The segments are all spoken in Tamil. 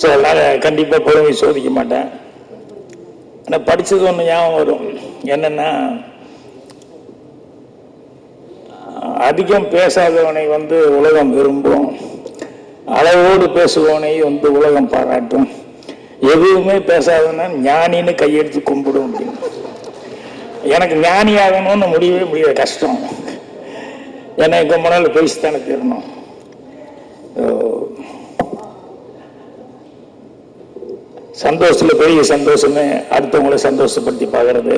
ஸோ அதனால் கண்டிப்பாக பொறுமை சோதிக்க மாட்டேன். ஆனால் படித்தது ஒன்று ஞாபகம் வரும். என்னென்னா அதிகம் பேசாதவனை வந்து உலகம் விரும்பும். அளவோடு பேசுபவனை வந்து உலகம் பாராட்டும். எதுவுமே பேசாதவனா ஞானின்னு கையெடுத்து கும்பிடும் அப்படின்னு. எனக்கு ஞானி ஆகணும்னு முடியவே முடியாது கஷ்டம். ஏன்னா எங்க முன்னால் பேசித்தானே தீரணும் சந்தோஷத்தில் பெரிய சந்தோஷமே அடுத்தவங்களை சந்தோஷப்படுத்தி பார்க்கறது.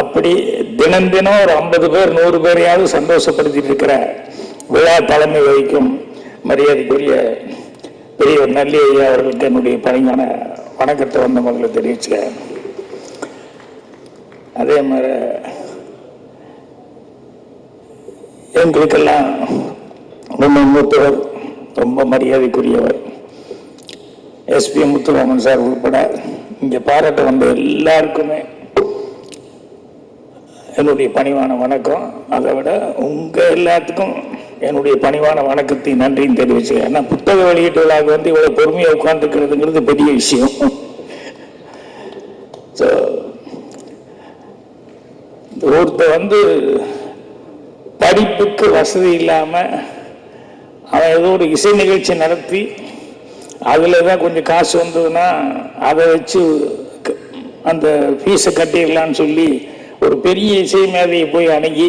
அப்படி தினம் தினம் ஒரு ஐம்பது பேர் நூறு பேரையாவது சந்தோஷப்படுத்திட்டு இருக்கிற விழா தலைமை வகிக்கும் மரியாதைக்குரிய பெரியவர் நல்லி ஐயா அவர்களுக்கு என்னுடைய பணியான வணக்கத்தை வந்த முதல்ல தெரிவிச்சுக்கிறேன். அதே மாதிரி எங்களுக்கெல்லாம் ரொம்ப மூத்தவர் ரொம்ப மரியாதைக்குரியவர். எஸ்பி முத்துராமன் சார் உள்பட இங்கே பாராட்ட வந்த எல்லாருக்குமே என்னுடைய பணிவான வணக்கம். அதை விட உங்கள் எல்லாத்துக்கும் என்னுடைய பணிவான வணக்கத்தை நன்றியும் தெரிவிச்சு ஏன்னா புத்தக வெளியீட்டு விழாவுக்கு வந்து இவ்வளோ பொறுமையாக உட்காந்துருக்கிறதுங்கிறது பெரிய விஷயம். ஸோ ஒருத்த வந்து படிப்புக்கு வசதி இல்லாமல் அவன் ஏதோ ஒரு இசை நிகழ்ச்சி நடத்தி அதில் தான் கொஞ்சம் காசு வந்ததுன்னா அதை வச்சு க- அந்த ஃபீஸை கட்டிடலான்னு சொல்லி ஒரு பெரிய இசை மேதையை போய் அணுகி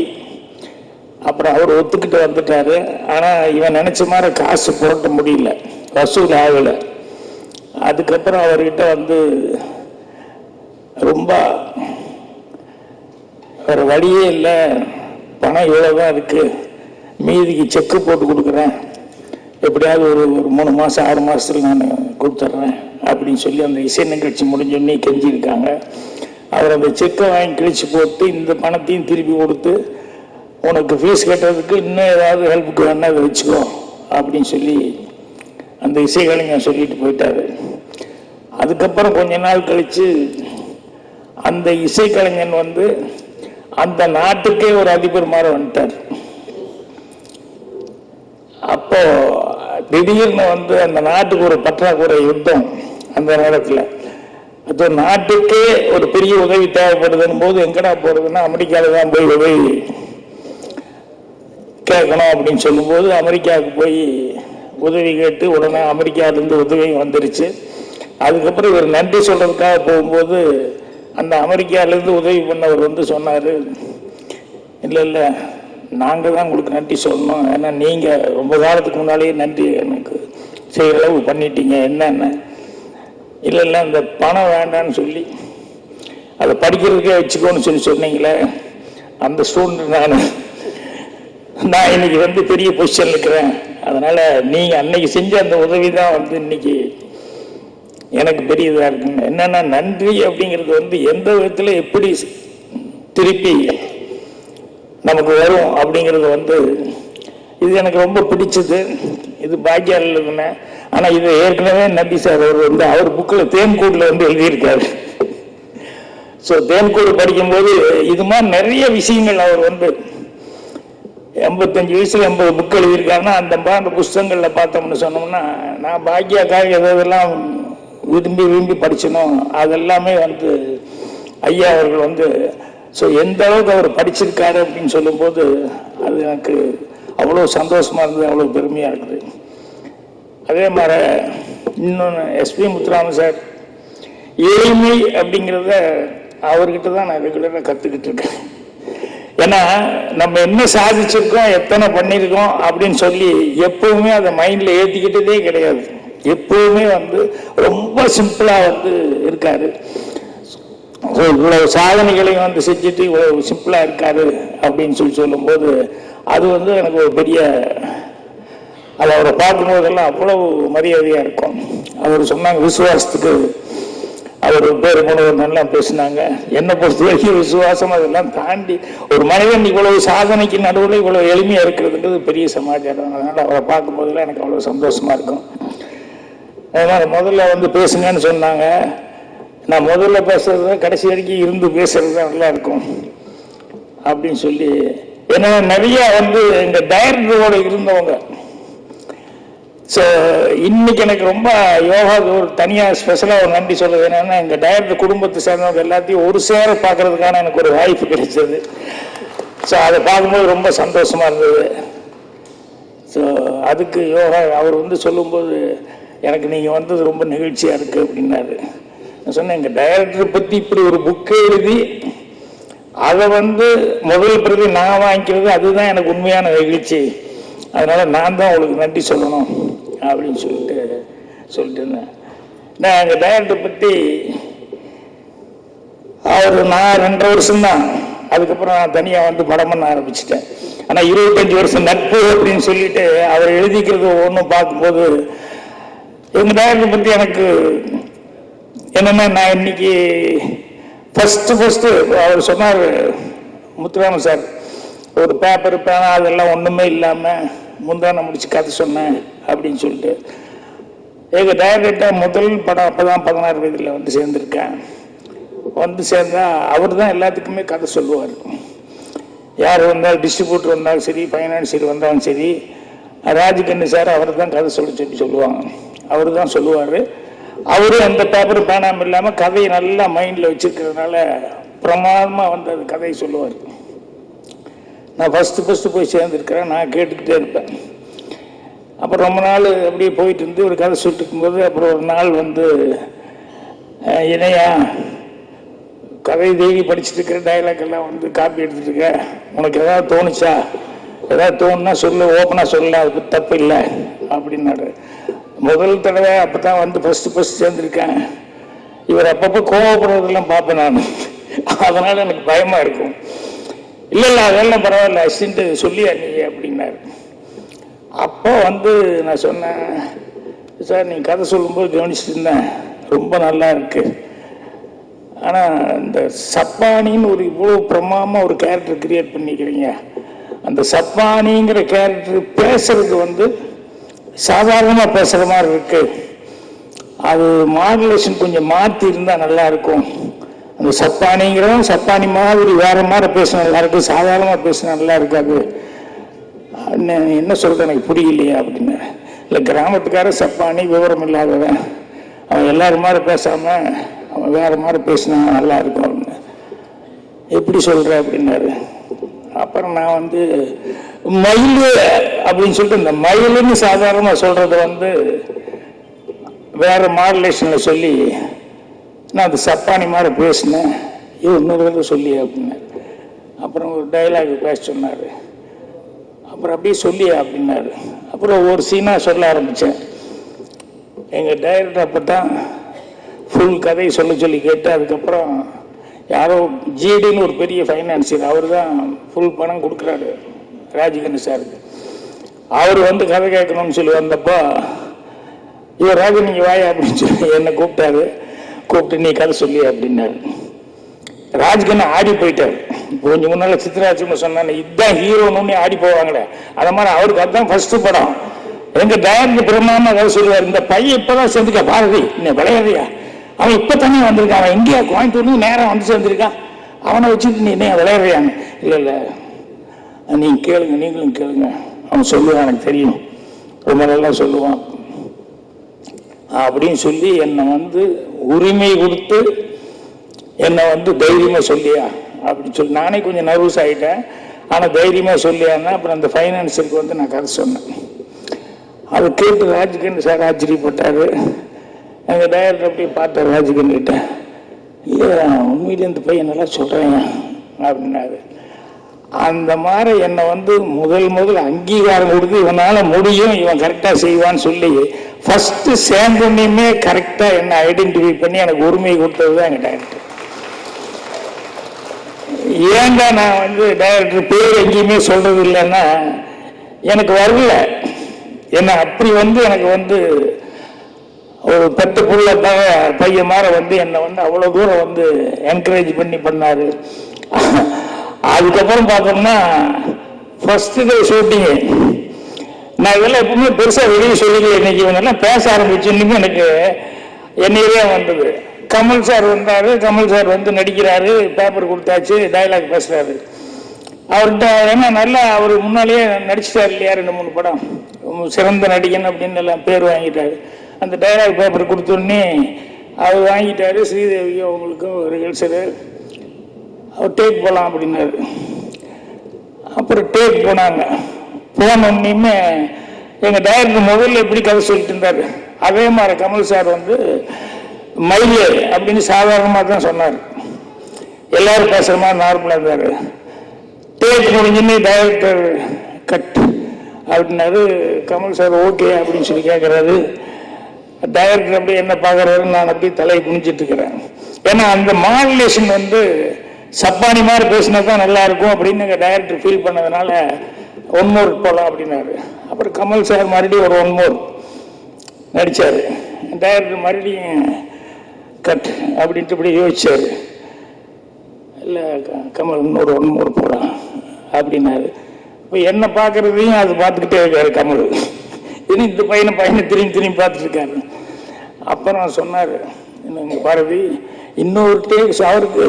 அப்புறம் அவர் ஒத்துக்கிட்டு வந்துட்டாரு. ஆனால் இவன் நினச்ச மாதிரி காசு புரட்ட முடியல வசூல் ஆகலை. அதுக்கப்புறம் அவர்கிட்ட வந்து ரொம்ப வேறு வழியே இல்லை பணம் இவ்வளோ தான் இருக்குது மீதிக்கு செக்கு போட்டு கொடுக்குறேன். எப்படியாவது ஒரு ஒரு மூணு மாதம் ஆறு மாதத்துல நான் கொடுத்துட்றேன் அப்படின்னு சொல்லி அந்த இசை நிகழ்ச்சி முடிஞ்சோடனே கெஞ்சியிருக்காங்க. அவர் அந்த செக்கை வாங்கி கிழிச்சு போட்டு இந்த பணத்தையும் திருப்பி கொடுத்து உனக்கு ஃபீஸ் கட்டுறதுக்கு இன்னும் ஏதாவது ஹெல்ப்புக்கு வேணா அதை வச்சுக்கோ அப்படின்னு சொல்லி அந்த இசைக்கலைஞர் சொல்லிட்டு போயிட்டாரு. அதுக்கப்புறம் கொஞ்ச நாள் கழித்து அந்த இசைக்கலைஞன் வந்து அந்த நாட்டுக்கே ஒரு அதிபர் மாதிரி வந்துட்டார். அப்போ திடீர்னு வந்து அந்த நாட்டுக்கு ஒரு பற்றாக்குறை யுத்தம் அந்த நேரத்தில். அது நாட்டுக்கே ஒரு பெரிய உதவி தேவைப்படுதுன்னு போது எங்கடா போறதுன்னா அமெரிக்காவில் தான் போய் உதவி கேட்கணும் அப்படின்னு சொல்லும்போது அமெரிக்காவுக்கு போய் உதவி கேட்டு உடனே அமெரிக்காவிலேருந்து உதவியும் வந்துருச்சு. அதுக்கப்புறம் இவர் நன்றி சொல்றதுக்காக போகும்போது அந்த அமெரிக்காவிலேருந்து உதவி பண்ணவர் வந்து சொன்னார் இல்லை இல்லை நாங்கள் தான் உங்களுக்கு நன்றி சொல்லணும்? ஏன்னா நீங்கள் ரொம்ப காலத்துக்கு முன்னாலேயே நன்றி எனக்கு செய்கிற அளவு பண்ணிட்டீங்க. என்னென்ன இல்லை இல்லை இந்த பணம் வேண்டான்னு சொல்லி அதை படிக்கிறதுக்கே வச்சுக்கோன்னு சொல்லி சொன்னீங்களே அந்த ஸ்டூடெண்ட் நான் நான் இன்னைக்கு வந்து பெரிய பொசிஷன் இருக்கிறேன். அதனால் நீங்கள் அன்னைக்கு செஞ்ச அந்த உதவி தான் வந்து இன்னைக்கு எனக்கு பெரிய இதாக இருக்குங்க. என்னென்னா நன்றி அப்படிங்கிறது வந்து எந்த விதத்தில் எப்படி திருப்பி நமக்கு வரும் அப்படிங்கிறது வந்து இது எனக்கு ரொம்ப பிடிச்சது. இது பாக்கியால் இல்லைன்னு ஆனால் இது ஏற்கனவே நம்பி சார் அவர் வந்து அவர் புக்கில் தேன்கூடில் வந்து எழுதியிருக்காரு. ஸோ தேன்கூடு படிக்கும்போது இது மாதிரி நிறைய விஷயங்கள் அவர் வந்து எண்பத்தஞ்சு வயசுல எண்பது புக் எழுதியிருக்காருன்னா அந்த மாதிரி அந்த புஸ்தகங்களில் பார்த்தோம்னு சொன்னோம்னா நான் பாக்கியாக்காக எதெல்லாம் விரும்பி விரும்பி படிச்சனோ அதெல்லாமே வந்து ஐயா அவர்கள் வந்து ஸோ எந்த அளவுக்கு அவர் படிச்சிருக்காரு அப்படின்னு சொல்லும்போது அது எனக்கு அவ்வளோ சந்தோஷமாக இருந்தது அவ்வளோ பெருமையாக இருக்குது அதே மாதிரி இன்னொன்று எஸ்பி முத்துராமன் சார் எளிமை அப்படிங்கிறத அவர்கிட்ட தான் நான் ரெகுலராக கற்றுக்கிட்டு இருக்கேன். ஏன்னா நம்ம என்ன சாதிச்சிருக்கோம் எத்தனை பண்ணியிருக்கோம் அப்படின்னு சொல்லி எப்பவுமே அதை மைண்டில் ஏற்றிக்கிட்டதே கிடையாது. எப்பவுமே வந்து ரொம்ப சிம்பிளாக வந்து இருக்காரு. இவ்வளவு சாதனைகளையும் வந்து செஞ்சுட்டு இவ்வளவு சிம்பிளாக இருக்காரு அப்படின்னு சொல்லி சொல்லும்போது அது வந்து எனக்கு ஒரு பெரிய அது அவரை பார்க்கும்போதெல்லாம் அவ்வளவு மரியாதையாக இருக்கும். அவர் சொன்னாங்க விசுவாசத்துக்கு அவர் பேர் போனவர் நல்லா பேசினாங்க. என்னை பொறுத்த வரைக்கும் விசுவாசம் அதெல்லாம் தாண்டி ஒரு மனிதன் இவ்வளவு சாதனைக்கு நடுவில் இவ்வளவு எளிமையா இருக்கிறதுன்றது பெரிய சமாச்சாரம். அதனால அவரை பார்க்கும்போதெல்லாம் எனக்கு அவ்வளவு சந்தோஷமா இருக்கும். அதனால முதல்ல வந்து பேசுங்கன்னு சொன்னாங்க. நான் முதல்ல பேசுறது தான் கடைசி வரைக்கும் இருந்து பேசுறது தான் நல்லா இருக்கும். அப்படின்னு சொல்லி ஏன்னா நிறைய வந்து இந்த டைரக்டரோட இருந்தவங்க. ஸோ இன்னைக்கு எனக்கு ரொம்ப யோகாவுக்கு ஒரு தனியாக ஸ்பெஷலாக ஒரு நன்றி சொல்றது என்னன்னா எங்கள் டைரக்டர் குடும்பத்தை சேர்ந்தவங்க எல்லாத்தையும் ஒரு சேர பார்க்கறதுக்கான எனக்கு ஒரு வாய்ப்பு கிடைச்சது. ஸோ அதை பார்க்கும்போது ரொம்ப சந்தோஷமா இருந்தது. ஸோ அதுக்கு யோகா அவர் வந்து சொல்லும்போது எனக்கு நீங்கள் வந்தது ரொம்ப நிகழ்ச்சியாக இருக்குது அப்படின்னாரு. சொன்னேன் எங்கள் டைரக்டரை பற்றி இப்படி ஒரு புக்கை எழுதி அதை வந்து முதல் பிரதி நான் வாங்கிக்கிறது அதுதான் எனக்கு உண்மையான நிகழ்ச்சி அதனால நான் தான் உங்களுக்கு நன்றி சொல்லணும் அப்படின்னு சொல்லிட்டு சொல்லிட்டு இருந்தேன். நான் எங்கள் டைரக்டரை பற்றி அவர் நான் ரெண்டரை வருஷம்தான். அதுக்கப்புறம் நான் தனியாக வந்து படம் பண்ண ஆரம்பிச்சிட்டேன். ஆனால் இருபத்தஞ்சி வருஷம் நட்பு அப்படின்னு சொல்லிட்டு அவர் எழுதிக்கிறது ஒன்றும் பார்க்கும்போது எங்கள் டைரக்டரை பற்றி எனக்கு என்னென்னா நான் இன்னைக்கு ஃபஸ்ட்டு ஃபஸ்ட்டு அவர் சொன்னார் முத்துராமன் சார் ஒரு பேப்பர் பேனா அதெல்லாம் ஒன்றுமே இல்லாமல் முந்தான முடிச்சு கதை சொன்னேன் அப்படின்னு சொல்லிட்டு. எங்கள் டைரக்டாக முதல் படம் அப்போ தான் பதினாறு வயதில் வந்து சேர்ந்துருக்கேன். வந்து சேர்ந்தா அவர் தான் எல்லாத்துக்குமே கதை சொல்லுவார். யார் வந்தால் டிஸ்ட்ரிபியூட்டர் வந்தாலும் சரி ஃபைனான்சியர் வந்தாலும் சரி ராஜகண்ணு சார் அவர் தான் கதை சொல்லி சொல்லி சொல்லுவாங்க. அவர் தான் சொல்லுவார். அவரும் எந்த பேப்பர் பேனாம இல்லாமல் கதையை நல்லா மைண்டில் வச்சிருக்கிறதுனால பிரமாதமாக வந்து அது கதையை சொல்லுவார். நான் ஃபஸ்ட்டு ஃபஸ்ட்டு போய் சேர்ந்துருக்கிறேன். நான் கேட்டுக்கிட்டே இருப்பேன். அப்புறம் ரொம்ப நாள் அப்படியே போயிட்டு இருந்து ஒரு கதை சொல்லிட்டு இருக்கும்போது அப்புறம் ஒரு நாள் வந்து இணையா கதை தேவி படிச்சுட்டு இருக்கிற டைலாக் எல்லாம் வந்து காப்பி எடுத்துட்டு இருக்க? உனக்கு ஏதாவது தோணுச்சா? ஏதாவது தோணுன்னா சொல்லு ஓப்பனாக சொல்லல அது தப்பு இல்லை அப்படின்னாரு. முதல் தடவை அப்போ தான் வந்து ஃபஸ்ட்டு ஃபஸ்ட் சேர்ந்துருக்கேன். இவர் அப்பப்போ கோவப்படுறதெல்லாம் பார்ப்பேன் நான். அதனால் எனக்கு பயமாக இருக்கும். இல்லை இல்லை அதெல்லாம் பரவாயில்ல அசின்ட்டு சொல்லியா நீ அப்படின்னாரு. அப்போ வந்து நான் சொன்னேன் சார் நீ கதை சொல்லும்போது கவனிச்சுட்டு இருந்தேன் ரொம்ப நல்லா இருக்கு. ஆனால் இந்த சப்பானின்னு ஒரு இவ்வளோ பிரமாமா ஒரு கேரக்டர் கிரியேட் பண்ணிக்கிறீங்க. அந்த சப்பானிங்கிற கேரக்டர் பேசுறது வந்து சாதாரணமாக பேசுகிற மாதிரி இருக்குது அது மாடுலேஷன் கொஞ்சம் மாற்றி இருந்தால் நல்லா இருக்கும். அந்த சப்பானிங்கிறவன் சப்பானி மாதிரி வேறு மாதிரி பேசினா நல்லா இருக்கும் சாதாரணமாக பேசினா நல்லா இருக்காது. என்ன சொல்கிறது எனக்கு புரியலையா அப்படின்னு. இல்லை கிராமத்துக்கார சப்பானி விவரம் இல்லாதவன். அவன் எல்லாரும் மாதிரி பேசாமல் அவன் வேறு மாதிரி பேசினா நல்லா இருக்கும் அப்படின்னு. எப்படி சொல்கிற அப்படின்னாரு. அப்புறம் நான் வந்து மயில் அப்படின்னு சொல்லிட்டு இந்த மயிலுன்னு சாதாரணமாக சொல்கிறது வந்து வேறு மாடலேஷனில் சொல்லி நான் அது சப்பானி மாதிரி பேசினேன். இது இன்னொரு தடவை சொல்லி அப்படின்னாரு அப்புறம் ஒரு டைலாக் பேச சொன்னார். அப்புறம் அப்படியே சொல்லி அப்படின்னாரு. அப்புறம் ஒரு சீனாக சொல்ல ஆரம்பித்தேன் எங்கள் டைரக்டர் அப்போ தான் ஃபுல் கதையை சொல்ல சொல்லி கேட்டு அதுக்கப்புறம் யாரோ ஜிடின்னு ஒரு பெரிய ஃபைனான்சியர் அவர் தான் ஃபுல் பணம் கொடுக்குறாரு. ராஜகண்ணு சாருக்கு. அவர் வந்து கதை கேட்கணும்னு சொல்லி வந்தப்போ இவர் ராஜன் நீங்கள் வாய? அப்படின்னு சொல்லி என்னை கூப்பிட்டாரு. கூப்பிட்டு நீ கதை சொல்லி அப்படின்னாரு. ராஜ்கண்ணு ஆடி போயிட்டாரு. கொஞ்சம் முன்னால சித்ராஜ்னு சொன்னாங்க இதுதான் ஹீரோன்னு ஆடி போவாங்களே. அது மாதிரி அவருக்கு அதுதான் ஃபர்ஸ்ட் படம். எங்க டைரக்டர் பிரமாமா கதை சொல்லுவார். இந்த பையன் இப்பதான் சேர்ந்துக்கா பாரதி. நீ விளையாடுறியா? அவன் இப்போ தானே வந்திருக்கான். அவன் இந்தியா கோயம்புத்தூர்ல நேரம் வந்து சேர்ந்திருக்கான் அவனை வச்சுட்டு நீ என்ன விளையாடுறியாங்க இல்ல இல்லை. நீங்க கேளுங்க நீங்களும் கேளுங்க. அவன் சொல்லுவான் எனக்கு தெரியும். ரொம்ப நல்லா சொல்லுவான். அப்படின்னு சொல்லி என்னை வந்து உரிமை கொடுத்து என்னை வந்து தைரியமா சொல்லியா? அப்படின்னு சொல்லி நானே கொஞ்சம் நர்வஸ் ஆகிட்டேன் ஆனால் தைரியமாக சொல்லியான்னா அப்புறம் அந்த ஃபைனான்ஸருக்கு வந்து நான் கதை சொன்னேன். அதை கேட்டு ராஜ்கன் சார் ஆச்சரியப்பட்டார் எங்கள் டைரக்டர் அப்படியே பார்த்தார் ராஜ்கன் கிட்ட இல்லையா உண்மையிலே இந்த பையன் நல்லா சொல்கிறேன் அப்படின்னாரு. அந்த மாதிரி என்னை வந்து முதல் முதல் அங்கீகாரம் கொடுத்து இவனால் முடியும் இவன் கரெக்டாக செய்வான்னு சொல்லி ஃபஸ்ட்டு சேர்ந்தனையுமே கரெக்டாக என்னை ஐடென்டிஃபை பண்ணி எனக்கு உரிமை கொடுத்தது தான் எங்கள் டைரக்டர் ஏன்டா நான் வந்து டைரக்டர் பேர் எங்கேயுமே சொல்கிறது இல்லைன்னா எனக்கு வரல. என்னை அப்படி வந்து எனக்கு வந்து ஒரு பத்து புள்ள பையன் மாதிரி வந்து என்னை வந்து அவ்வளோ தூரம் வந்து என்கரேஜ் பண்ணி பண்ணார். அதுக்கப்புறம் பார்த்தோம்னா ஃபர்ஸ்ட் டே ஷூட்டிங்கு நான் இதெல்லாம் எப்பவுமே பெருசாக வெளியே சொல்லிக்கல இன்னைக்கு இவங்கெல்லாம் பேச ஆரம்பிச்சு இன்னும் எனக்கு என்னையே வந்தது. கமல் சார் வந்தார் கமல் சார் வந்து நடிக்கிறாரு பேப்பர் கொடுத்தாச்சு டயலாக் பேசுறாரு. அவர்கிட்ட ஏன்னா நல்லா அவர் முன்னாலேயே நடிச்சிட்டார் இல்லையா ரெண்டு மூணு படம். சிறந்த நடிகன் அப்படின்னு எல்லாம் பேர் வாங்கிட்டாரு. அந்த டைலாக் பேப்பர் கொடுத்தோடனே அவர் வாங்கிட்டாரு. ஸ்ரீதேவி அவங்களுக்கும் ஒரு அவர் டேக் போகலாம் அப்படின்னாரு. அப்புறம் டேக் போனாங்க. போனோன்னே எங்கள் டைரக்டர் முதல்ல எப்படி கதை சொல்லிட்டு இருந்தார். அதே மாதிரி கமல் சார் வந்து மயிலே அப்படின்னு சாதாரணமாக தான் சொன்னார். எல்லாரும் பேசுகிற மாதிரி நார்மலாக இருந்தார். டேக் முடிஞ்சுன்னு டைரக்டர் கட் அப்படின்னாரு. கமல் சார் ஓகே அப்படின்னு சொல்லி கேட்குறாரு டைரக்டர் அப்படியே என்ன பார்க்குறாரு நான் அப்படியே தலையை குனிஞ்சிட்டு இருக்கிறேன். ஏன்னா அந்த மாடுலேஷன் வந்து சப்பானி மாதிரி பேசினா தான் நல்லா இருக்கும் அப்படின்னு எங்கள் டைரக்டர் ஃபீல் பண்ணதுனால ஒன் மோர் போகலாம் அப்படின்னாரு. அப்புறம் கமல் சார் மறுபடியும் ஒரு ஒன் மோர் நடித்தார் டைரக்டர் மறுபடியும் கட் அப்படின்ட்டு இப்படி யோசிச்சார். இல்லை கமல் இன்னொரு ஒன் மோர் போகலாம் அப்படின்னாரு. இப்போ என்ன பார்க்குறதையும் அது பார்த்துக்கிட்டே இருக்காரு கமல். இனி இந்த பையனை பையனை திரும்பி திரும்பி பார்த்துட்டு இருக்காரு. அப்புறம் சொன்னார் என்னங்க பாரதி இன்னொரு டேக்ஸ் அவருக்கு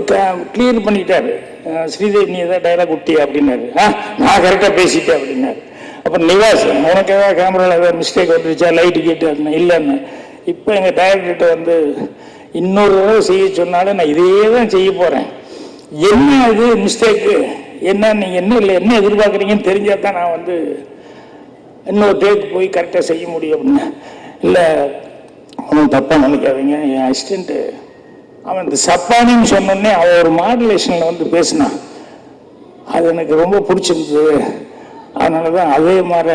கிளியர் பண்ணிட்டாரு. அஹ் ஸ்ரீதேவி நீ ஏதாவது டைலாக் விட்டியா அப்படின்னாரு. ஆ நான் கரெக்டாக பேசிட்டேன் அப்படின்னாரு. அப்புறம் நிவாஸ் உனக்கு ஏதாவது கேமராவில் ஏதாவது மிஸ்டேக் வந்துருச்சா? லைட்டு கேட்டு அப்படின்னா இல்லைன்னு இப்போ எங்கள் டைரக்டர்கிட்ட வந்து இன்னொரு தடவை செய்ய சொன்னாலும் நான் இதே தான் செய்ய போகிறேன் என்ன இது மிஸ்டேக்கு என்ன நீங்கள் என்ன இல்லை என்ன எதிர்பார்க்குறீங்கன்னு தெரிஞ்சால் தான் நான் வந்து இன்னொரு டேக்கு போய் கரெக்டாக செய்ய முடியும் அப்படின்னா. இல்லை ஒன்றும் தப்பாக நினைக்காதீங்க. என் அசிஸ்டண்ட்டு அவன் இந்த சப்பானின்னு சொன்னோடனே அவன் ஒரு மாடுலேஷனில் வந்து பேசினான். அது எனக்கு ரொம்ப பிடிச்சிருந்தது. அதனால தான் அதே மாதிரி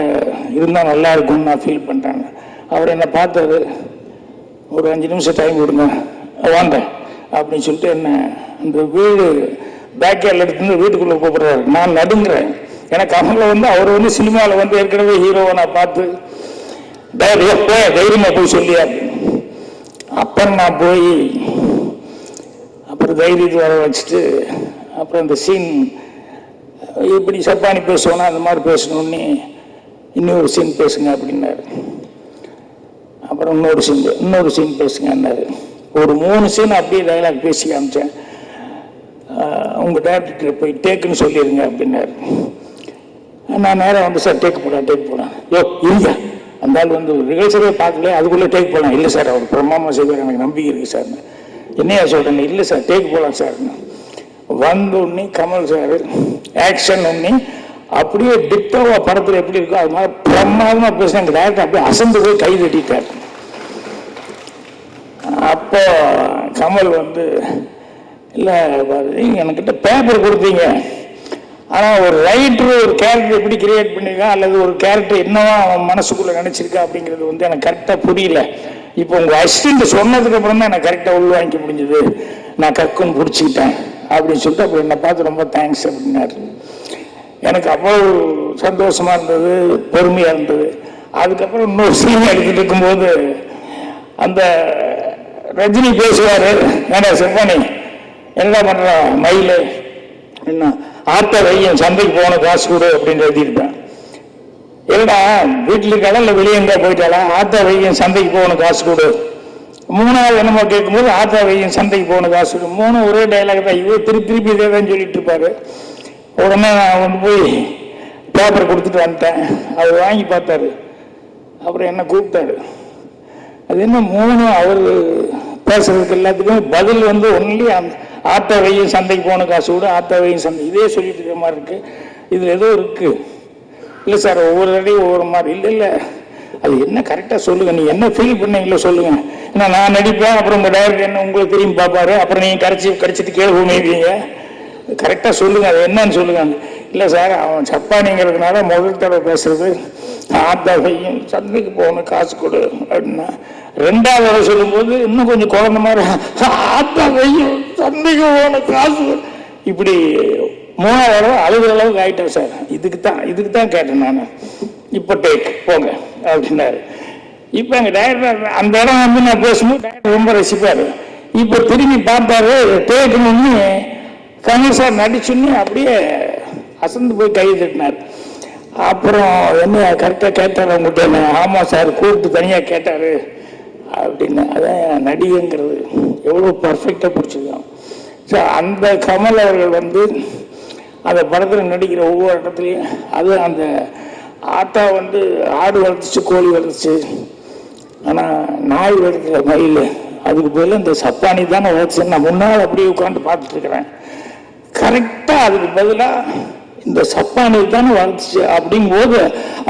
இருந்தால் நல்லா இருக்கும்னு நான் ஃபீல் பண்ணுறாங்க அவர் என்னை பார்த்தாரு. ஒரு அஞ்சு நிமிஷம் டைம் கொடுங்க. வாங்க. அப்படின்னு சொல்லிட்டு என்ன அந்த வீடு பேக்கேரில் எடுத்துருந்து வீட்டுக்குள்ளே கூப்பிட்றாரு. நான் நடுங்குறேன். எனக்கு அவங்கள வந்து அவர் வந்து சினிமாவில் வந்து ஏற்கனவே ஹீரோவை நான் பார்த்து தைரிய போய் தைரியமாக போய் சொல்லி அப்படின்னு. அப்புறம் நான் போய் ஒரு தைரியத்தை வர வச்சுட்டு அப்புறம் அந்த சீன் இப்படி சப்பானி பேசுவோன்னா அந்த மாதிரி பேசணுன்னே இன்னொரு சீன் பேசுங்க அப்படின்னாரு. அப்புறம் இன்னொரு சீன் இன்னொரு சீன் பேசுங்கன்னாரு. ஒரு மூணு சீன் அப்படியே டைலாக் பேசி காமிச்சேன். உங்கள் உங்க டேரக்டர் போய் டேக்குன்னு சொல்லிடுங்க அப்படின்னாரு. நான் நேராக வந்து சார் டேக் போடலாம் டேக் போடலாம் யோ இல்லையா அந்த ஆள் வந்து ரிஹர்சலே பார்க்கல அதுக்குள்ளே டேக் போடலாம் இல்லை சார் அவர் பிரமாமா செய்வார் எனக்கு நம்பிக்கை இருக்குது சார் என்னையா சொல்றேன் இல்லை சார் டேக் போகலாம் சார். வந்த உடனே கமல் சார் ஆக்ஷன் உடனே அப்படியே டிட்டோவா படத்தில் எப்படி இருக்கோ அது மாதிரி பிரமாதமாக பேசின எங்கள் டேரக்டர் அப்படியே அசந்து போய் கை தட்டிட்டார். அப்போ கமல் வந்து இல்லை நீங்கள் என்கிட்ட பேப்பர் கொடுத்தீங்க. ஆனால் ஒரு ரைட்டர் ஒரு கேரக்டர் எப்படி கிரியேட் பண்ணியிருக்கான் அல்லது ஒரு கேரக்டர் என்னவா அவன் மனசுக்குள்ளே நினச்சிருக்கா? அப்படிங்கிறது வந்து எனக்கு கரெக்டாக புரியல. இப்போ உங்கள் அசிஸ்டன்ட் சொன்னதுக்கு அப்புறம் தான் எனக்கு கரெக்டாக உள்வாங்கிக்க முடிஞ்சது. நான் கக்குன்னு பிடிச்சிக்கிட்டேன் அப்படின்னு சொல்லிட்டு அப்புறம் என்னை பார்த்து ரொம்ப தேங்க்ஸ் அப்படின்னாரு. எனக்கு அவ்வளோ சந்தோஷமா இருந்தது பொறுமையாக இருந்தது. அதுக்கப்புறம் இன்னொரு சீன் எடுத்துட்டு இருக்கும்போது அந்த ரஜினி பேசுவார் என்ன செவ்வனி என்ன பண்ணுறான் மயில்? என்ன ஆத்த வையன் சந்தைக்கு போன காசு கொடு அப்படின்னு எழுதியிருப்பேன் இல்லடா வீட்டில் இருக்காளா இல்லை வெளியே எங்கே போயிட்டாளா? ஆத்தா வையும் சந்தைக்கு போகணும் காசு கொடு. மூணாவது என்னமோ கேட்கும்போது ஆத்தா வையும் சந்தைக்கு போகணும் காசு கொடு. மூணு ஒரே டைலாக் தான். இவர் திருப்பி திருப்பி இதே தான் சொல்லிட்டு இருப்பாரு. உடனே நான் வந்து போய் பேப்பர் கொடுத்துட்டு வந்துட்டேன். அவர் வாங்கி பார்த்தாரு. அப்புறம் என்ன கூப்பிட்டாரு. அது என்ன மூணு? அவர் பேசுறதுக்கு எல்லாத்துக்கும் பதில் வந்து ஒன்லி அந்த ஆட்டோவையும் சந்தைக்கு போகணும் காசு கூட வையும் சந்தை. இதே சொல்லிட்டு இருக்கிற மாதிரி இருக்கு. இதில் ஏதோ இருக்குது இல்லை சார் ஒவ்வொரு தடையும் ஒவ்வொரு மாதிரி இல்லை இல்லை அது என்ன கரெக்டாக சொல்லுங்கள் நீ என்ன ஃபீல் பண்ணீங்களோ சொல்லுங்கள் ஏன்னா நான் நடிப்பேன் அப்புறம் உங்கள் டைரக்டர் என்ன உங்களுக்கு திரும்பி பார்ப்பாரு அப்புறம் நீங்கள் கரைச்சி கரைச்சிட்டு கேள்வி ஊமிப்பீங்க கரெக்டாக சொல்லுங்கள் அது என்னன்னு சொல்லுங்கள் இல்லை சார் அவன் சப்பானிங்கிறதுனால முதல் தடவை பேசுறது ஆத்தா சந்தைக்கு போகணும் காசு கொடு அப்படின்னா ரெண்டாவது தடவை சொல்லும்போது இன்னும் கொஞ்சம் குழந்த மாதிரி ஆத்தா சந்தைக்கு போகணும் காசு இப்படி மூணாவது தடவை அழுகிற அளவுக்கு ஆகிட்டேன் சார். இதுக்கு தான் இதுக்கு தான் கேட்டேன் நான். இப்போ டேக் போங்க அப்படின்னாரு. இப்போ எங்கள் டைரக்டர் அந்த இடம் வந்து நான் பேசும்போது டைரக்டர் ரொம்ப ரசிப்பார். இப்போ திரும்பி பார்த்தாரு நின்று கமல் சார் நடிச்சுன்னு அப்படியே அசந்து போய் கை தட்டினார். அப்புறம் என்ன கரெக்டாக கேட்டார் உங்கள்கிட்ட என்ன? ஆமாம் சார் கூப்பிட்டு தனியாக கேட்டார். அப்படின்னு அதான் நடிகைங்கிறது எவ்வளோ பர்ஃபெக்டாக பிடிச்சிருக்கான் ஸோ அந்த கமல் அவர்கள் வந்து அந்த படத்தில் நடிக்கிற ஒவ்வொரு இடத்துலையும் அது அந்த ஆத்தா வந்து ஆடு வளர்த்துச்சு கோழி வளர்த்துச்சு. ஆனால் நாய் வளர்க்குற மயில் அதுக்கு பதில் இந்த சப்பானி தானே வளர்த்துச்சு. நான் முன்னால் அப்படியே உட்காந்து பார்த்துட்ருக்குறேன் கரெக்டாக அதுக்கு பதிலாக இந்த சப்பானி தானே வளர்த்துச்சு அப்படிங்கும்போது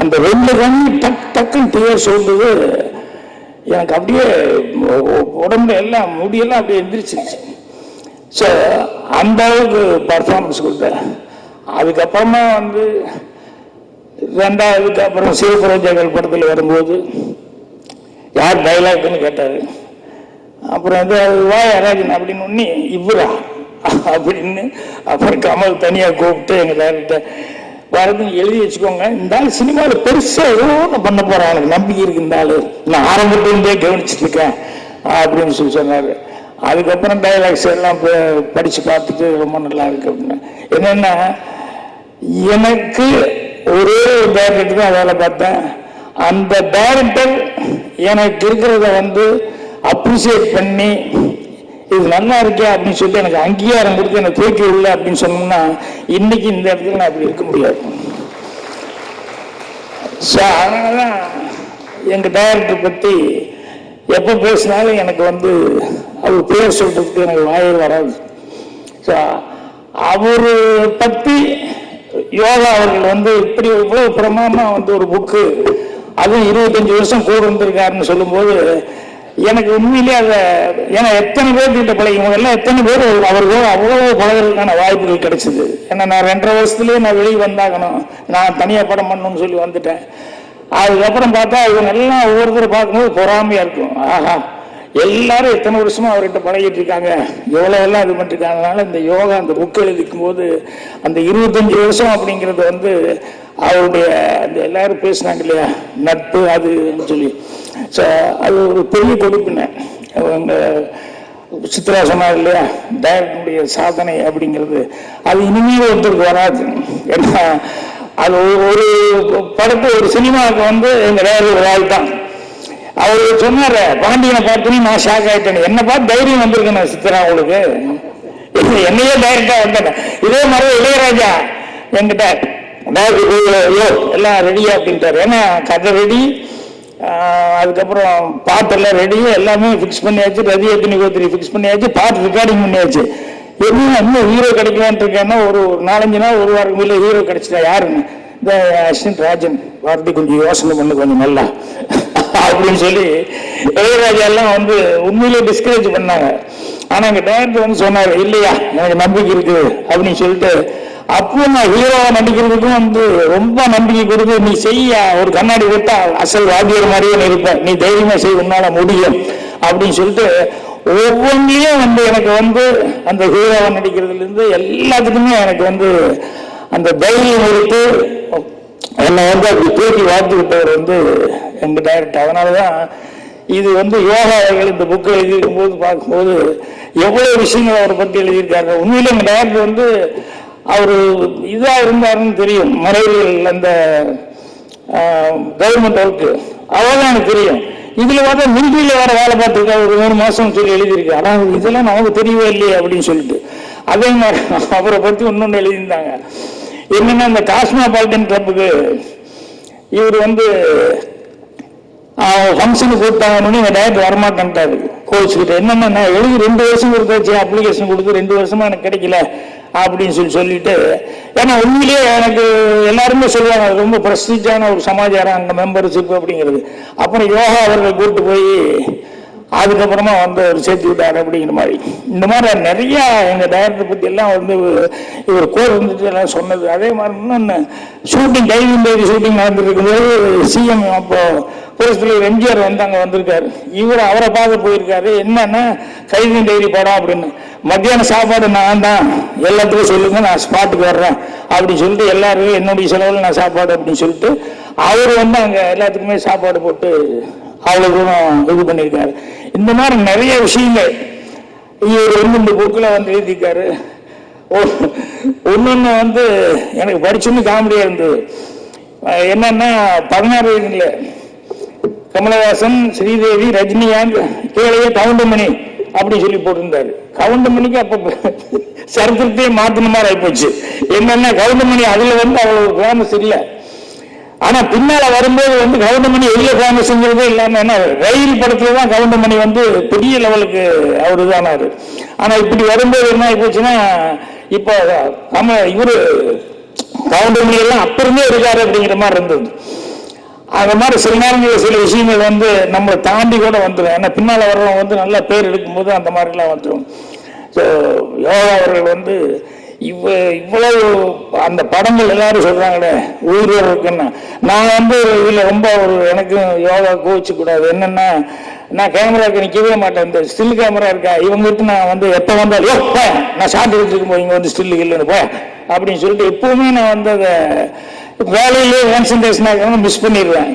அந்த ரெண்டு கண்ணு டக் டக்குன்னு பேர் சொல்றது எனக்கு அப்படியே உடம்பு உடம்புல எல்லாம் முடியெல்லாம் அப்படியே எந்திரிச்சிருச்சு. ஸோ அந்த அளவுக்கு பர்ஃபார்மன்ஸ் கொடுத்தேன். அதுக்கப்புறமா வந்து ரெண்டாவதுக்கு அப்புறம் சிவபுரோஜாக்கள் படத்தில் வரும்போது யார் டைலாக்னு கேட்டார். அப்புறம் வந்து அது வா யாராஜன் அப்படின்னு ஒன்னி இவரா? அப்படின்னு அப்புறம் கமல் தனியாக கூப்பிட்டு எங்கள் டேரக்டர் வரதுன்னு எழுதி வச்சுக்கோங்க. இந்த ஆள் சினிமாவில் பெருசாக ஏதோ ஒன்று பண்ண போகிறான் எனக்கு நம்பிக்கை இருக்கு இந்த ஆள். நான் ஆரம்பத்துலேருந்தே கவனிச்சிட்டு இருக்கேன். அப்படின்னு சொல்லி சொன்னார். அதுக்கப்புறம் டைலாக்ஸ் எல்லாம் படித்து பார்த்துட்டு ரொம்ப நல்லா இருக்கு அப்படின்னு. என்னென்னா எனக்கு ஒரே ஒரு டேரக்டர் தான் வேலை பார்த்தேன். அந்த டேரக்டர் எனக்கு இருக்கிறத வந்து அப்ரிசியேட் பண்ணி இது நல்லா இருக்கே அப்படின்னு சொல்லி எனக்கு அங்கீகாரம் கொடுத்து எனக்கு தூக்கி விடல அப்படின்னு சொன்னோம்னா இன்னைக்கு இந்த இடத்துல நான் அப்படி இருக்க முடியாது. ஸோ அதனால தான் எங்கள் டைரக்டர் பற்றி எப்போ பேசினாலும் எனக்கு வந்து அது பேர் சொல்றதுக்கு எனக்கு வாயில் வராது. ஸோ அவர் பற்றி யோகா அவர்கள் வந்து இப்படி இவ்வளோ பிரமாணமாக வந்து ஒரு புக்கு அதுவும் இருபத்தஞ்சி வருஷம் கூட இருந்திருக்காருன்னு சொல்லும்போது எனக்கு உண்மையிலே அதை ஏன்னா எத்தனை பேர் கிட்ட பழகும் எல்லாம் எத்தனை பேர் அவர்கள் அவ்வளோ பழகிறதுக்கான வாய்ப்புகள் கிடைச்சது. ஏன்னா நான் ரெண்டரை வருஷத்துலேயே நான் வெளியே வந்தாகணும். நான் தனியாக படம் பண்ணணும்னு சொல்லி வந்துட்டேன். அதுக்கப்புறம் பார்த்தா இவங்க எல்லாம் ஒவ்வொருத்தரும் பார்க்கும்போது பொறாமையாக இருக்கும். ஆஹா எல்லாரும் எத்தனை வருஷமா அவர்கிட்ட பழகிட்டு இருக்காங்க? எவ்வளோ எல்லாம் இது பண்ணிருக்காங்கனால இந்த யோகா அந்த புக் எழுதிக்கும் போது அந்த இருபத்தஞ்சு வருஷம் அப்படிங்கிறது வந்து அவருடைய அந்த எல்லாரும் பேசினாங்க இல்லையா? நட்பு அதுன்னு சொல்லி. ஸோ அது ஒரு பெரிய கொடுப்பின. அவங்க சித்ரா சொன்னார் இல்லையா? டைரக்டருடைய சாதனை அப்படிங்கிறது. அது இனிமேல் ஒருத்தருக்கு வராது. ஏன்னா அது ஒரு- ஒரு படத்தை ஒரு சினிமாவுக்கு வந்து எங்கள் டேரக்டர் ஒரு ஆள் தான். அவர் சொன்னார பாண்டியனை பார்த்தோன்னே நான் ஷாக் ஆயிட்டேன். என்ன பார்த்து தைரியம் வந்திருக்கேன் நான் சித்ரா உங்களுக்கு. என்னையே டைரக்டா வந்தேன். இதே மாதிரி இளையராஜா என்கிட்ட ஐயோ எல்லாம் ரெடியா அப்படின்ட்டாரு. ஏன்னா கதை ரெடி அதுக்கப்புறம் பாட்டெல்லாம் ரெடி எல்லாமே ஃபிக்ஸ் பண்ணியாச்சு. ரதி எத்தனை கோத்திரி ஃபிக்ஸ் பண்ணியாச்சு. பாட்டு ரெக்கார்டிங் பண்ணியாச்சு. என்ன இன்னும் ஹீரோ கிடைக்கலான்ட்டு இருக்கேன்னா ஒரு ஒரு நாலஞ்சு நாள் ஒரு வாரம் மேலே ஹீரோ கிடைச்சிட்டா யாருன்னு இந்த அசிஸ்டன்ட் ராஜன் வார்த்தை கொஞ்சம் யோசனை பண்ணு கொஞ்சம் நல்லா. அப்படின்னு சொல்லி இளையராஜா எல்லாம் வந்து உண்மையிலேயே டிஸ்கரேஜ் பண்ணாங்க. ஆனா எங்க டேரக்டர் வந்து சொன்னாரு இல்லையா எனக்கு நம்பிக்கை இருக்கு அப்படின்னு சொல்லிட்டு அப்போ நான் ஹீரோவை நடிக்கிறதுக்கும் வந்து ரொம்ப நம்பிக்கை கொடுத்து நீ செய்ய ஒரு கண்ணாடி விட்டா அசல் வாத்தியர் மாதிரியே நீ இருப்ப நீ தைரியமா செய்ய உன்னால முடியும் அப்படின்னு சொல்லிட்டு ஒவ்வொன்றிலையும் வந்து எனக்கு வந்து அந்த ஹீரோவை நடிக்கிறதுலேருந்து எல்லாத்துக்குமே எனக்கு வந்து அந்த தைரியம் இருக்குது என்னை வந்து அப்படி தூக்கி வாழ்த்து விட்டவர் வந்து எங்க டைரக்டர் அதனாலதான் இது வந்து யோகா இந்த புக்கை எழுதியிருக்கும் போது பார்க்கும்போது எவ்வளவு விஷயங்கள் அவரை பற்றி எழுதியிருக்காங்க உண்மையில எங்க டைரக்டர் வந்து அவர் இதா இருந்தாருன்னு தெரியும். மறைவில் அந்த கவர்மெண்ட் ஒர்க்கு அவ்வளோதான் எனக்கு தெரியும். இதுல பார்த்தா மிலிட்ரியில வேற வேலை பார்த்துருக்கா ஒரு மூணு மாசம் சொல்லி எழுதியிருக்கு. ஆனா இதெல்லாம் நமக்கு தெரியவே இல்லையே அப்படின்னு சொல்லிட்டு. அதே மாதிரி அவரை பத்தி இன்னொன்று எழுதியிருந்தாங்க. என்னன்னா இந்த காஸ்மோபாலிட்டன் கிளப்புக்கு இவர் வந்து ஃபங்க்ஷனுக்கு கூப்பிட்டாங்கன்னு எங்கள் டேரக்டர் வரமாட்டேன்ட்டாரு. கோச்சுக்கிட்ட என்னென்ன நான் எழுதி ரெண்டு வருஷம் கொடுத்தாச்சு அப்ளிகேஷன் கொடுத்து ரெண்டு வருஷமாக எனக்கு கிடைக்கல அப்படின்னு சொல்லி சொல்லிட்டு ஏன்னா உண்மையிலேயே எனக்கு எல்லாருமே சொல்லுவாங்க ரொம்ப பிரஸ்டீஜான ஒரு சமாச்சாரம் அந்த மெம்பர்ஷிப் அப்படிங்கிறது. அப்புறம் யோகா அவர்கள் கூப்பிட்டு போய் அதுக்கப்புறமா வந்து அவர் சேர்த்து விட்டார் அப்படிங்கிற மாதிரி. இந்த மாதிரி நிறைய எங்கள் டைரக்டர் பற்றி எல்லாம் வந்து இவர் கோர் வந்துட்டு எல்லாம் சொன்னது. அதே மாதிரி இன்னொன்று ஷூட்டிங் டைவிங் பேபி ஷூட்டிங் நடந்துட்டு சிஎம் அப்போ புரட்சியில் எம்ஜிஆர் வந்து அங்கே வந்திருக்காரு. இவர் அவரை பார்க்க போயிருக்காரு. என்னன்னா கைதின் டைரி படம் அப்படின்னு. மத்தியான சாப்பாடு நான் தான். எல்லாத்துக்கும் சொல்லுங்க நான் ஸ்பாட்டுக்கு வர்றேன். அப்படின்னு சொல்லிட்டு எல்லாருக்கும் என்னுடைய செலவில் நான் சாப்பாடு அப்படின்னு சொல்லிட்டு அவர் வந்து அங்கே எல்லாத்துக்குமே சாப்பாடு போட்டு அவ்வளோ தூரம் இது பண்ணியிருக்காரு. இந்த மாதிரி நிறைய விஷயங்கள். இவர் வந்து இந்த புக்கில் வந்து எழுதியிருக்காரு. ஒன்று வந்து எனக்கு படிச்சுன்னு காமெடியாக இருந்தது. என்னன்னா பதினாறு வயதுல கமலஹாசன் ஸ்ரீதேவி ரஜினிகாந்த் கீழே கவுண்டமணி அப்படின்னு சொல்லி போட்டிருந்தாரு. கவுண்டமணிக்கு அப்போ சரித்திரத்தையே மாற்றின மாதிரி ஆகிப்போச்சு என்னன்னா கவுண்டமணி அதில் வந்து அவ்வளோ ஃபேமஸ் இல்லை. ஆனா பின்னால வரும்போது வந்து கவுண்டமணி வெளியே ஃபேமஸ்ங்கிறதே இல்லாம என்ன ரயில் படத்துல தான் கவுண்டமணி வந்து பெரிய லெவலுக்கு அவர் தானாரு ஆனா இப்படி வரும்போது என்ன ஆகி போச்சுன்னா இப்போ நம்ம இவரு கவுண்டமணி எல்லாம் அப்ப இருந்தே இருக்காரு அப்படிங்கிற மாதிரி இருந்தது. அந்த மாதிரி சில நேரங்களில் சில விஷயங்கள் வந்து நம்மளை தாண்டி கூட வந்துடும் ஏன்னா பின்னால் வர்றவங்க வந்து நல்லா பேர் எடுக்கும்போது அந்த மாதிரிலாம் வந்துடும் ஸோ யோகா அவர்கள் வந்து இவ்வ இவ்வளவு அந்த படங்கள் எல்லாரும் சொல்றாங்களே உயிர் இருக்குன்னு. நான் வந்து இதில் ரொம்ப ஒரு எனக்கு யோகா கோவிச்சக்கூடாது என்னென்னா நான் கேமராவுக்கு நிற்கவே மாட்டேன். இந்த ஸ்டில் கேமரா இருக்கா? இவங்ககிட்ட நான் வந்து எப்போ வந்தாலும் யோ போ நான் ஷார்ட் எடுத்துருக்கும் போது இங்கே வந்து ஸ்டில்லு இல்லைன்னு போ அப்படின்னு சொல்லிட்டு எப்பவுமே நான் வந்து அதை வேலையிலேயே கான்சன்ட்ரேஷன் ஆகாம மிஸ் பண்ணிடுவேன்.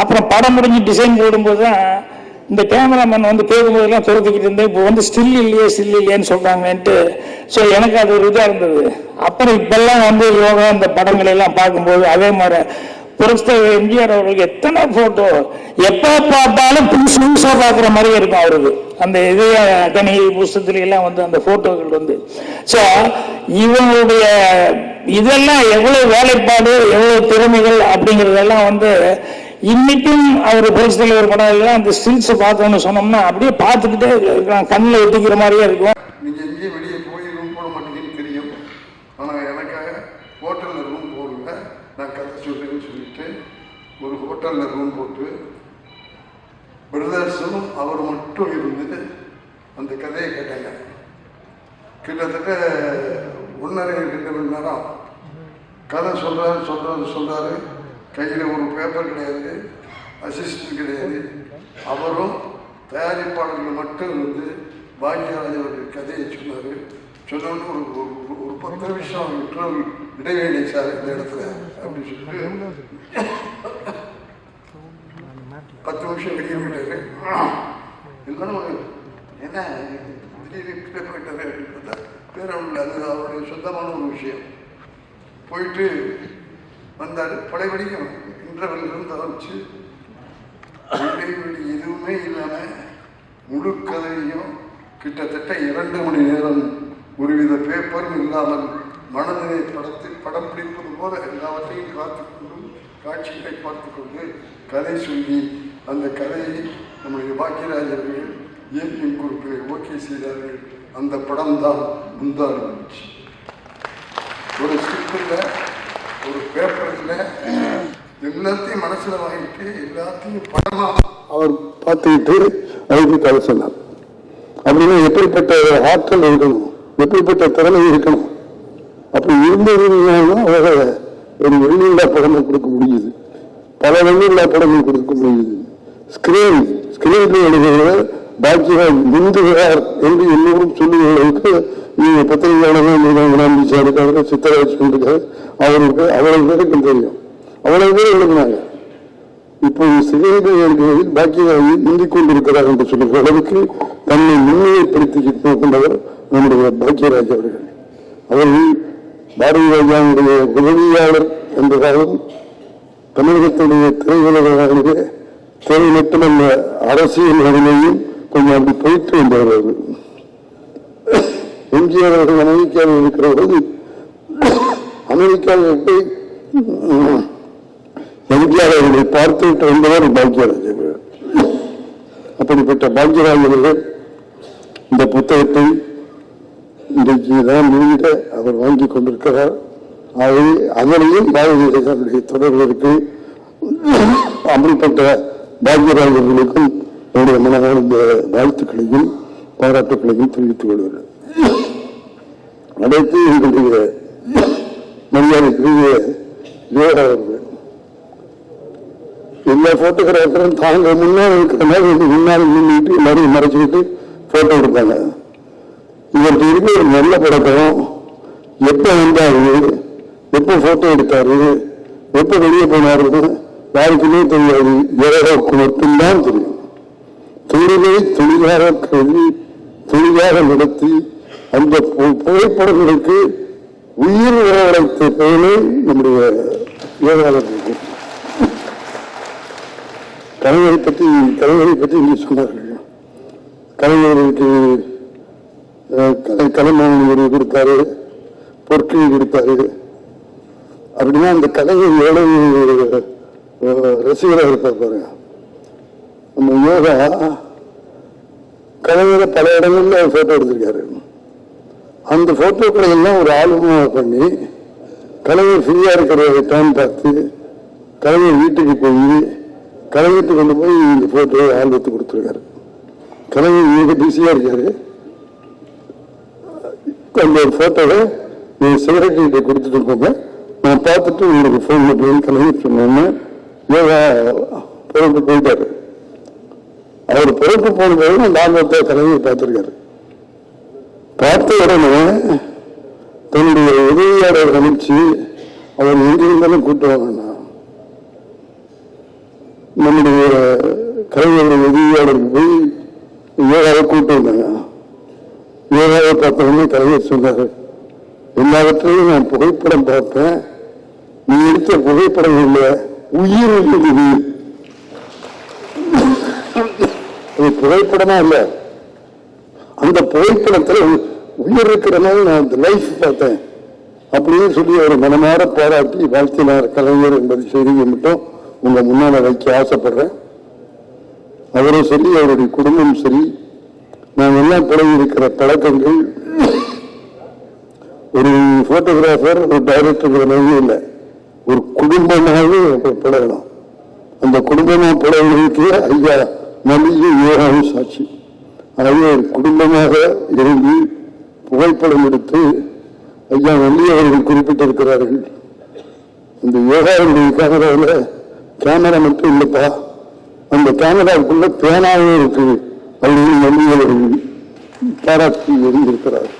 அப்புறம் படம் முடிஞ்சு டிசைன் போடும்போது தான் இந்த கேமராமேன் வந்து கேட்கும்போதெல்லாம் துரத்திக்கிட்டு இருந்தேன். இப்போ வந்து ஸ்டில் இல்லையே ஸ்டில் இல்லையேன்னு சொல்கிறாங்கன்ட்டு ஸோ எனக்கு அது ஒரு இதாக இருந்தது. அப்புறம் இப்பெல்லாம் வந்து யோகா இந்த படங்களை எல்லாம் பார்க்கும்போது அதே மாதிரி புரஸ்தர் எம்ஜிஆர் அவர்களுக்கு எத்தனை போட்டோ எப்போ பார்த்தாலும் புதுசு புதுசாக பார்க்குற மாதிரியே இருக்கும் அவருக்கு. அந்த இதய கனி புஸ்தத்துல எல்லாம் வந்து அந்த போட்டோக்கள் வந்து. ஸோ இவங்களுடைய இதெல்லாம் எவ்வளோ வேலைப்பாடு எவ்வளோ திறமைகள் அப்படிங்கிறதெல்லாம் வந்து இன்னைக்கும் அவர் புரட்சி தலைவர் படம் எல்லாம் அந்த ஸ்டில்ஸ் பார்த்தோம்னு சொன்னோம்னா அப்படியே பார்த்துக்கிட்டே இருக்கலாம். கண்ணில் ஒட்டிக்கிற மாதிரியே இருக்கும் நீங்கள் எங்கேயும் வெளியே போய் ரூம் போட மாட்டீங்கன்னு தெரியும் ஆனால் எனக்காக ஹோட்டலில் ரூம் போடுங்க நான் கதை சொல்கிறேன்னு சொல்லிட்டு ஒரு ஹோட்டலில் ரூம் போட்டு பிரதர்ஸும் அவர் மட்டும் இருந்து அந்த கதையை கேட்டாங்க. கிட்டத்தட்ட ஒன்றரை ரெண்டு மணி நேரம். கதை சொல்கிறாரு சொல்கிறாரு சொல்கிறாரு கையில் ஒரு பேப்பர் கிடையாது அசிஸ்டன்ட் கிடையாது. அவரும் தயாரிப்பாளர்கள் மட்டும் வந்து பாக்யராஜ் அவர்கள் கதையை சொன்னார். சொன்னோன்னு ஒரு ஒரு- பத்து நிமிஷம் விட்டுறல் இடைவேளை சார் இந்த இடத்துல அப்படின்னு சொல்லிட்டு பத்து நிமிஷம் வெளியே விட்டாரு இருந்தாலும் என்ன திடீர்னு போயிட்டாரு அப்படின்னு பார்த்தா அது அவருடைய சொந்தமான ஒரு விஷயம். போயிட்டு வந்தார். பழையபடிக்கும் இன்டர்வெல் இருந்து ஆரம்பிச்சு இடைவெளி எதுவுமே இல்லாமல் முழு கதையும் கிட்டத்தட்ட இரண்டு மணி நேரம் ஒருவித பேப்பரும் இல்லாமல் மனதிலே படத்தில் படம் பிடிப்பது போல எல்லாவற்றையும் காத்துக்கொண்டு காட்சிகளை பார்த்துக்கொண்டு கதை சொல்லி அந்த கதையை நம்முடைய பாக்கியராஜர்கள் இயற்கையின் ஓகே செய்தார்கள். அந்த படம் தான் முந்தாடு இருந்துச்சு ஒரு ஸ்கிரிப்டில் ஒரு பேப்பரில் எல்லாத்தையும் மனசில் வாங்கிட்டு எல்லாத்தையும் படமாக அவர் பார்த்துக்கிட்டு அதுக்கு கதை சொன்னார். அப்படின்னா எப்படிப்பட்ட ஆற்றல் இருக்கணும். எப்படிப்பட்ட திறமை இருக்கணும்? அப்படி இருந்ததுனால அவரை ஒரு வெள்ளில்லா படமும் கொடுக்க முடியுது பல வெள்ளில்லா படமும் கொடுக்க முடியுது ஸ்கிரீன் ஸ்கிரீனில் எழுதுகிறவர் பாக்கியராஜ் முந்துகிறார் என்று எல்லோரும் சொல்லுகிறவர்களுக்கு அளவுக்கு பத்திரிகையாளர்கள் நம்பிச்சா இருக்காங்க சித்தராஜ் இருக்காரு அவருக்கு அவ்வளவு பேருக்கும் தெரியும். அவ்வளவு பேர் எழுதினாங்க இப்போ சிறையில் எழுதுவதில் பாக்கியராஜ் முந்திக் கொண்டிருக்கிறார் என்று சொல்லுகிற அளவுக்கு தன்னை முன்னிலைப்படுத்தி கொண்டவர் நம்முடைய பாக்கியராஜ் அவர்கள். அவர்கள் பாரதி ராஜாவுடைய உதவியாளர் என்பதாலும் தமிழகத்துடைய திரையுலகிலே திரை மட்டுமல்ல அரசியல் நிலைமையும் கொஞ்சம் அப்படி போயிட்டு வந்தவர்கள். எம்ஜிஆர் அவர்கள் அமெரிக்காவில் இருக்கிற போது அமெரிக்காவில் போய் எம்ஜிஆர் அவர்களை பார்த்துவிட்டு வந்தவர் பாக்யராஜ் அவர்கள். அப்படிப்பட்ட பாக்யராஜ் அவர்கள் இந்த புத்தகத்தை இன்றைக்கு தான் வெளியிட அவர் வாங்கி கொண்டிருக்கிறார். ஆகவே அதனையும் பாரதிய தொடர்பு அமல்பட்ட அப்படிப்பட்ட பாக்யராஜ் அவர்களுக்கும் என்னுடைய மனமார்ந்த வாழ்த்துக்களையும் பாராட்டுக்களையும் தெரிவித்துக் கொள்கிறேன். அடுத்து எங்களுடைய மரியாதைக்குரிய ஜோரா அவர்கள் எல்லா போட்டோகிராஃபரும் தாங்க முன்னாடி இருக்கிற மாதிரி முன்னால் நின்றுட்டு எல்லாரையும் மறைச்சிக்கிட்டு போட்டோ எடுப்பாங்க. இவருக்கு இருக்க ஒரு நல்ல பழக்கம். எப்போ வந்தாரு? எப்போ ஃபோட்டோ எடுத்தாரு? எப்போ வெளியே போனாரு? யாருக்குமே தெரியாது. ஜெயலலிதாவுக்கு மட்டும்தான் தெரியும். தொழிலை தொழிலாக கல்வி தொழிலாக நடத்தி அந்த பு- புகைப்படங்களுக்கு உயிர் வரவழைத்த பெயரை நம்முடைய யோகாளர்களுக்கு கலைஞரை பற்றி கலைஞரை பற்றி நீ சொன்னார்கள். கலைஞருக்கு கலை கலைமாமணி கொடுத்தாரு பொற்கிழி கொடுத்தாரு. அப்படின்னா அந்த கலைஞர் எவ்வளவு ரசிகராக இருப்பார் பாருங்க. நம்ம யோகா கலைஞர பல இடங்களில் போட்டோ எடுத்திருக்காரு. அந்த போட்டோக்களை எல்லாம் ஒரு ஆல்பமாக பண்ணி கலைஞர் ஃப்ரீயாக இருக்கிற டைம் பார்த்து கலைஞர் வீட்டுக்கு போய் கலைஞர்கிட்ட கொண்டு போய் இந்த போட்டோ ஆல்பத்தை கொடுத்துருக்காரு. கலைஞர் மிக பிஸியாக இருக்காரு. அந்த ஒரு போட்டோவை நீங்கள் செக்ரட்டரிகிட்ட கொடுத்துட்டு போங்க நான் பார்த்துட்டு உங்களுக்கு ஃபோன் பண்ணி கலைஞர் சொன்னோன்னு யோகா பொறுப்பு போயிட்டாரு. அவர் பொறுப்பு போனபோது லாபத்தை ஆல்பத்தை பார்த்துருக்காரு பார்த்திருக்காரு. பார்த்த உடனே தன்னுடைய உதவியாளர் அனுப்பிச்சு அவர் எங்கிருந்தாலும் கூட்டு வாங்கண்ணா. நம்முடைய கலைஞர்கள் உதவியாளருக்கு போய் யோகாவை கூட்டு வந்தாங்க. யோகாவை பார்த்தவங்க உடனே கலைஞர் சொன்னார் எல்லாவற்றையும் நான் புகைப்படம் பார்ப்பேன் நீ எடுத்த புகைப்படம் இல்லை உயிர் இருக்குது அது புகைப்படமா இல்லை? அந்த புகைப்படத்தில் உயிர் இருக்கிறனால நான் அந்த லைஃப் பார்த்தேன். அப்படின்னு சொல்லி ஒரு மனமாற பாராட்டி வாழ்த்தினார் கலைஞர் என்பது செய்தியை மட்டும் உங்கள் முன்னால் வைக்க ஆசைப்படுறேன். அவரும் சரி அவருடைய குடும்பம் சரி. நாம் எல்லாம் பழகி இருக்கிற பழக்கங்கள். ஒரு போட்டோகிராஃபர் ஒரு டைரக்டர் மாதிரி இல்லை. ஒரு குடும்பமாகவே பழகலாம். அந்த குடும்பமாக பழகிறதுக்கு ஐயா நலிய யோகாவும் சாட்சி. ஆகவே ஒரு குடும்பமாக இறங்கி புகைப்படம் எடுத்து ஐயா வள்ளி அவர்கள் குறிப்பிட்டிருக்கிறார்கள். இந்த யோகாவுடைய கேமராவில் கேமரா மட்டும் இல்லைப்பா. அந்த கேமராவுக்குள்ள பேனாவே இருக்குது. அப்படின்னு வள்ளி பாராட்டி இருந்திருக்கிறார்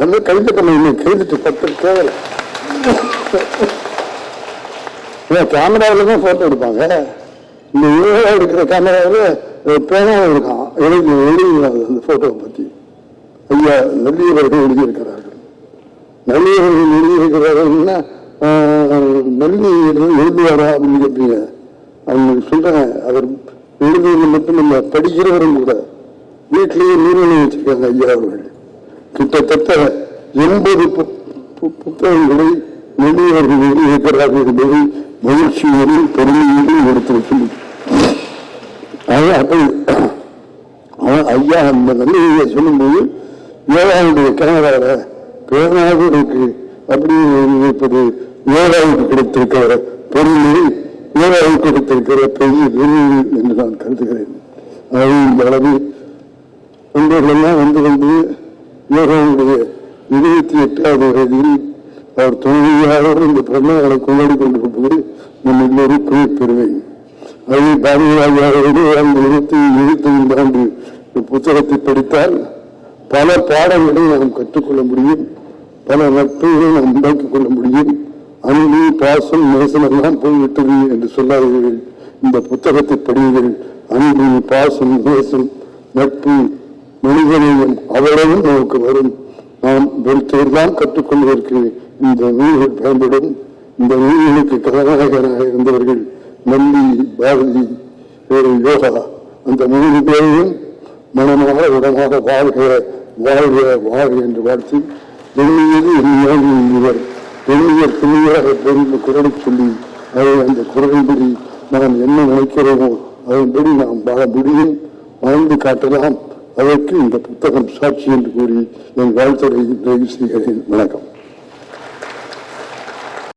நல்ல கைது பண்ண கைதுட்டு பத்து கேவல. கேமராவில் தான் போட்டோ எடுப்பாங்க. இந்த யோகா எடுக்கிற கேமராவில் பேனாவும் இருக்கான் எழுதி எழுதினாங்க அந்த போட்டோவை பற்றி ஐயா நல்லியவர்கள் எழுதியிருக்கிறார்கள். நல்லியவர்கள் எழுதியிருக்கிறார்கள்னா நல்லி எழுதுவாரா அப்படின்னு கேட்பீங்க அவங்க சொல்கிறேன் அவர் எழுதுவது மட்டும் நம்ம படிக்கிறவரும் கூட வீட்டிலேயே நீர்நிலை வச்சிருக்காங்க ஐயா அவர்கள். கிட்டத்தட்ட எண்பது புத்தகங்களை வெளியவர்கள் எழுதியிருக்கிறார்கள் என்பது மகிழ்ச்சியோடும் பெருமையோடும் எடுத்து அப்படி அவன் ஐயா அந்த நன்மையை சொல்லும்போது ஏழாவுடைய கேமராவில் பேராக இருக்கு அப்படி இப்போது யோகாவுக்கு கிடைத்திருக்கிற பெருமை யோகாவுக்கு கொடுத்திருக்கிற பெரிய பெருமை என்று நான் கருதுகிறேன். அதாவது இந்த அளவு தொண்டர்களெல்லாம் வந்து வந்து யோகாவுடைய இருபத்தி எட்டாவது வயதில் அவர் துணைவியாக இந்த பிறந்தநாளை கொண்டாடி கொண்டிருப்பது நம் எல்லோருக்கும் பெருமை. அது பாரதியாரோடு அந்த இருபத்தி இருபத்தி ஐந்து ஆண்டு புத்தகத்தை படித்தால் பல பாடங்களை நாம் கற்றுக்கொள்ள முடியும் பல நட்புகளை நாம் உண்டாக்கிக் கொள்ள முடியும். அன்பு பாசம் நேசம் எல்லாம் போய்விட்டது என்று சொல்லாதீர்கள். இந்த புத்தகத்தை படியுங்கள். அன்பு பாசம் நேசம் நட்பு மனிதனையும் அவ்வளவும் நமக்கு வரும். நாம் வெறுத்தையெல்லாம் கற்றுக்கொள்வதற்கு இந்த நூல்கள் பயன்படும். இந்த நூல்களுக்கு கதாநாயகராக இருந்தவர்கள் நல்லி பாரதி யோகா அந்த மூணு பேரையும் மனமாக உடனாக வாழ்க வாழ்க வாழ்க என்று வாழ்த்தி. எண்ணியது எண்ணியால் இவர். பெரிய துணியாக பெருந்த குரலை சொல்லி அதை அந்த குரலின்படி நாம் என்ன நினைக்கிறோமோ அதன்படி நாம் வாழ முடியும் வாழ்ந்து காட்டலாம். அதற்கு இந்த புத்தகம் சாட்சி என்று கூறி என் வாழ்த்துறை நிறைவு செய்கிறேன் வணக்கம்.